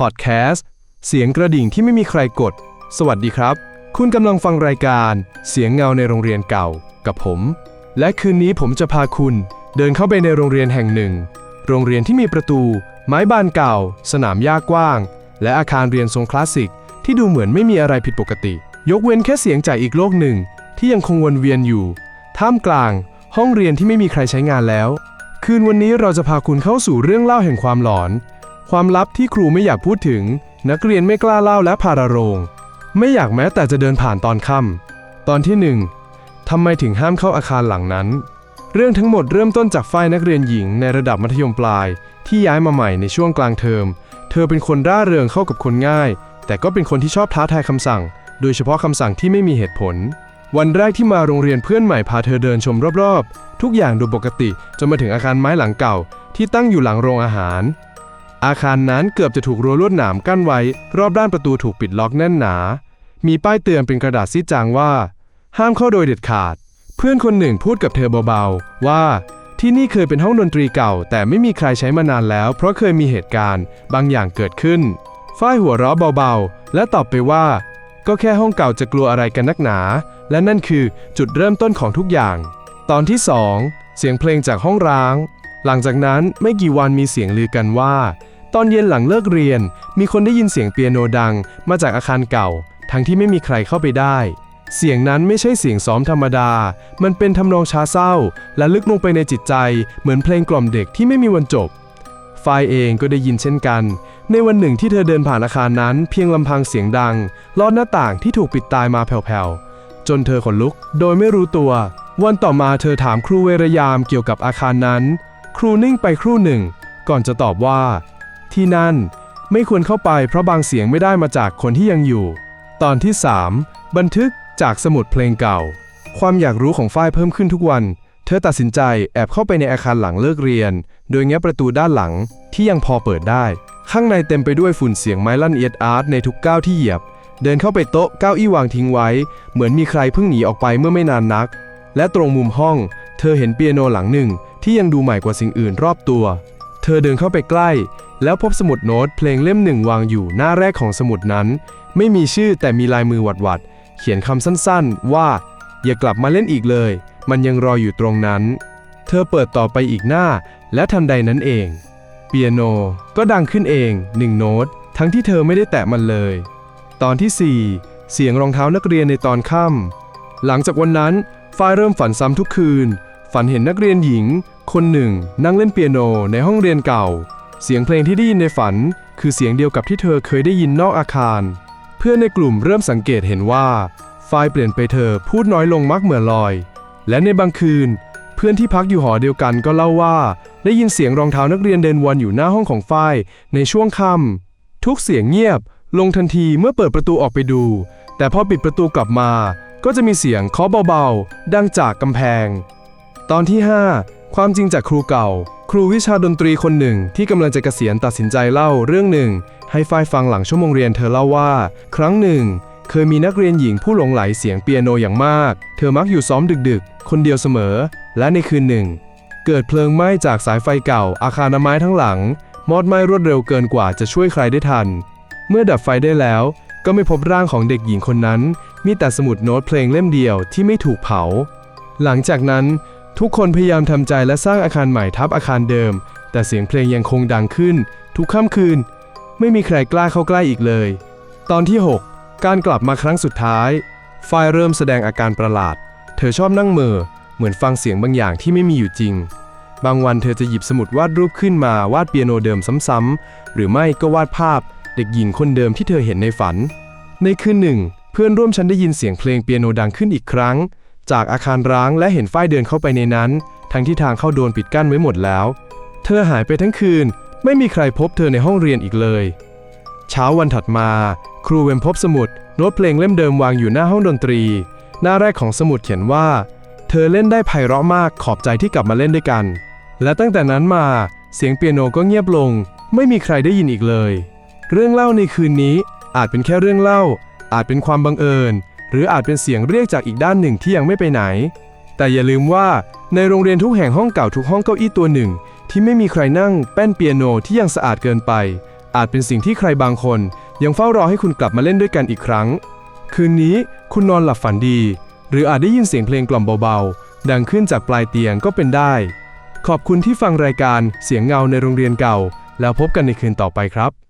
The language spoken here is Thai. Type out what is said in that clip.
พอดแคสต์เสียงกระดิ่งที่ไม่มีใครกด สวัสดีครับ คุณกำลังฟังรายการ เสียงเงาในโรงเรียนเก่า กับผม และคืนนี้ผมจะพาคุณเดินเข้าไปในโรงเรียนแห่งหนึ่ง โรงเรียนที่มีประตู ไม้บานเก่า สนามหญ้ากว้าง และอาคารเรียนทรงคลาสสิก ที่ดูเหมือนไม่มีอะไรผิดปกติ ยกเว้นแค่เสียงจากอีกโลกหนึ่ง ที่ยังคงวนเวียนอยู่ ท่ามกลาง ห้องเรียนที่ไม่มีใครใช้งานแล้ว คืนวันนี้เราจะพาคุณเข้าสู่เรื่องเล่าแห่งความหลอน ความลับที่ครูไม่อยากพูดถึง นักเรียนไม่กล้าเล่าและพาระโรง ไม่อยากแม้แต่จะเดินผ่านตอนค่ำตอนที่หนึ่งทำไมถึงห้ามเข้าอาคารหลังนั้น เรื่องทั้งหมดเริ่มต้นจากฝ่ายนักเรียนหญิงในระดับมัธยมปลาย ที่ย้ายมาใหม่ในช่วงกลางเทอม เธอเป็นคนร่าเริงเข้ากับคนง่าย แต่ก็เป็นคนที่ชอบท้าทายคำสั่ง โดยเฉพาะคำสั่งที่ไม่มีเหตุผล วันแรกที่มาโรงเรียนเพื่อนใหม่พาเธอเดินชมรอบๆ ทุกอย่างดูปกติจนมาถึงอาคารไม้หลังเก่า ที่ตั้งอยู่หลังโรงอาหาร อาคารนั้นเกือบจะถูกรั้วลวดหนามกั้นไว้ รอบด้านประตูถูกปิดล็อกแน่นหนา มีป้ายเตือนเป็นกระดาษซีจางว่า ห้ามเข้าโดยเด็ดขาด เพื่อนคนหนึ่งพูดกับเธอเบาๆ ว่าที่นี่เคยเป็นห้องดนตรีเก่า แต่ไม่มีใครใช้มานานแล้ว เพราะเคยมีเหตุการณ์บางอย่างเกิดขึ้น ฝ้ายหัวเราะเบาๆ และตอบไปว่า ก็แค่ห้องเก่าจะกลัวอะไรกันนักหนา และนั่นคือจุดเริ่มต้นของทุกอย่าง ตอนที่2เสียงเพลงจากห้องร้าง หลังจากนั้นไม่กี่วันมีเสียงลือกันว่า ตอนเย็นหลังเลิกเรียน มีคนได้ยินเสียงเปียโนดัง มาจากอาคารเก่า ทั้งที่ไม่มีใครเข้าไปได้ เสียงนั้นไม่ใช่เสียงซ้อมธรรมดา มันเป็นทำนองช้าเศร้า และลึกลงไปในจิตใจ เหมือนเพลงกล่อมเด็กที่ไม่มีวันจบฝ้ายเองก็ได้ยินเช่นกัน ในวันหนึ่งที่เธอเดินผ่านอาคารนั้น เพียงลำพังเสียงดัง ลอดหน้าต่างที่ถูกปิดตายมาแผ่วๆ จนเธอขนลุก โดยไม่รู้ตัว วันต่อมาเธอถามครูเวรยามเกี่ยวกับอาคารนั้น ครูนิ่งไปครู่หนึ่ง ก่อนจะตอบว่า ที่นั่นไม่ควรเข้าไปเพราะบางเสียงไม่ได้มาจากคนที่ยังอยู่ ตอนที่ 3 บันทึกจากสมุดเพลงเก่า ความอยากรู้ของฝ้ายเพิ่มขึ้นทุกวัน เธอตัดสินใจแอบเข้าไปในอาคารหลังเลิกเรียน โดยแง้ประตูด้านหลังที่ยังพอเปิดได้ ข้างในเต็มไปด้วยฝุ่นเสียงไม้ลั่นเอียดอาร์ตในทุกก้าวที่เหยียบ เดินเข้าไปโต๊ะเก้าอี้วางทิ้งไว้ เหมือนมีใครเพิ่งหนีออกไปเมื่อไม่นานนัก และตรงมุมห้อง เธอเห็นเปียโนหลังหนึ่งที่ยังดูใหม่กว่าสิ่งอื่นรอบตัว เธอเดินเข้าไปใกล้ แล้วพบสมุดโน้ตเพลงเล่มหนึ่งวางอยู่หน้าแรกของสมุดนั้น ไม่มีชื่อแต่มีลายมือหวัดๆเขียนคำสั้นๆ ว่า อย่ากลับมาเล่นอีกเลย มันยังรออยู่ตรงนั้น เธอเปิดต่อไปอีกหน้า และทันใดนั้นเอง เปียโนก็ดังขึ้นเองหนึ่งโน้ต ทั้งที่เธอไม่ได้แตะมันเลย ตอนที่ 4 เสียงรองเท้านักเรียนในตอนค่ำหลังจากวันนั้นฝ้ายเริ่มฝันซ้ำทุกคืน ฝันเห็นนักเรียนหญิง คนหนึ่ง นั่งเล่นเปียโนในห้องเรียนเก่า เสียงเพลงที่ได้ยินในฝัน คือเสียงเดียวกับที่เธอเคยได้ยินนอกอาคาร เพื่อนในกลุ่มเริ่มสังเกตเห็นว่าฝ้ายเปลี่ยนไปเธอพูดน้อยลงมักเหมือนลอย และในบางคืน เพื่อนที่พักอยู่หอเดียวกันก็เล่าว่า ได้ยินเสียงรองเท้านักเรียนเดินวนอยู่หน้าห้องของฝ้ายในช่วงค่ำทุกเสียงเงียบ ลงทันทีเมื่อเปิดประตูออกไปดู แต่พอปิดประตูกลับมา ก็จะมีเสียงเคาะเบาๆ ดังจากกำแพง ตอนที่ 5 ความจริงจากครูเก่า ครูวิชาดนตรีคนหนึ่งที่กำลังจะเกษียณตัดสินใจเล่าเรื่องหนึ่ง ให้ฝ้ายฟังหลังชั่วโมงเรียนเธอเล่าว่า ครั้งหนึ่ง เคยมีนักเรียนหญิงผู้หลงไหลเสียงเปียโนอย่างมาก เธอมักอยู่ซ้อมดึกๆ คนเดียวเสมอ และในคืนหนึ่ง เกิดเพลิงไหม้จากสายไฟเก่า อาคารไม้ทั้งหลัง มอดไหม้รวดเร็วเกินกว่าจะช่วยใครได้ทัน เมื่อดับไฟได้แล้ว ก็ไม่พบร่างของเด็กหญิงคนนั้น มีแต่สมุดโน้ตเพลงเล่มเดียวที่ไม่ถูกเผา หลังจากนั้น ทุกคนพยายามทำใจและสร้างอาคารใหม่ทับอาคารเดิม แต่เสียงเพลงยังคงดังขึ้น ทุกค่ำคืน ไม่มีใครกล้าเข้าใกล้อีกเลย ตอนที่ 6 การกลับมาครั้งสุดท้ายฝ้ายเริ่มแสดงอาการประหลาด เธอชอบนั่งเมอเหมือนฟังเสียงบางอย่างที่ไม่มีอยู่จริง บางวันเธอจะหยิบสมุดวาดรูปขึ้นมาวาดเปียโนเดิมซ้ำๆหรือไม่ก็วาดภาพ เด็กหญิงคนเดิมที่เธอเห็นในฝัน ในคืนหนึ่ง เพื่อนร่วมชั้นได้ยินเสียงเพลงเปียโนดังขึ้นอีกครั้ง จากอาคารร้างและเห็นฝ้ายเดินเข้าไปในนั้น ทั้งที่ทางเข้าโดนปิดกั้นไว้หมดแล้ว เธอหายไปทั้งคืน ไม่มีใครพบเธอในห้องเรียนอีกเลย เช้าวันถัดมา ครูเวมพบสมุดโน้ตเพลงเล่มเดิมวางอยู่หน้าห้องดนตรี หน้าแรกของสมุดเขียนว่า เธอเล่นได้ไพเราะมากขอบใจที่กลับมาเล่นด้วยกัน และตั้งแต่นั้นมาเสียงเปียโนก็เงียบลง ไม่มีใครได้ยินอีกเลย เรื่องเล่าในคืนนี้อาจเป็นแค่เรื่องเล่า อาจเป็นความบังเอิญ หรืออาจเป็นเสียงเรียกจากอีกด้านหนึ่งที่ยังไม่ไปไหน แต่อย่าลืมว่าในโรงเรียนทุกแห่งห้องเก่าทุกห้องเก้าอี้ตัวหนึ่ง ที่ไม่มีใครนั่งแป้นเปียโนที่ยังสะอาดเกินไป อาจเป็นสิ่งที่ใครบางคน ยังเฝ้ารอให้คุณกลับมาเล่นด้วยกันอีกครั้ง คืนนี้คุณนอนหลับฝันดี หรืออาจได้ยินเสียงเพลงกล่อมเบาๆ ดังขึ้นจากปลายเตียงก็เป็นได้ ขอบคุณที่ฟังรายการเสียงเงาในโรงเรียนเก่า แล้วพบกันในคืนต่อไปครับ